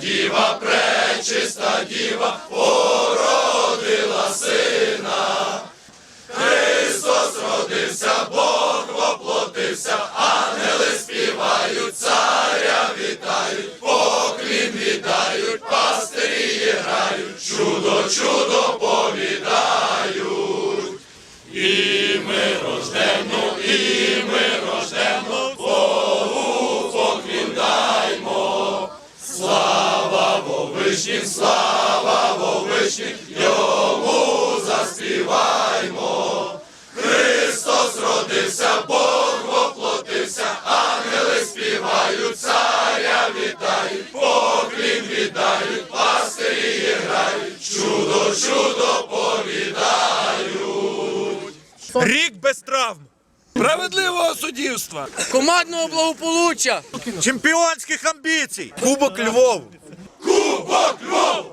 діва, пречиста діва, породила сина. Христос родився, Бог воплотився, Слава Вовишнім, слава Вовишнім, йому заспіваймо. Христос родився, Бог воплотився, ангели співають, царя вітають, поклін віддають, пастирі грають, чудо, чудо повідають. Рік без травм. Справедливого суддівства. командного благополуччя, Чемпіонських амбіцій. Кубок Львов. Кубок Львов!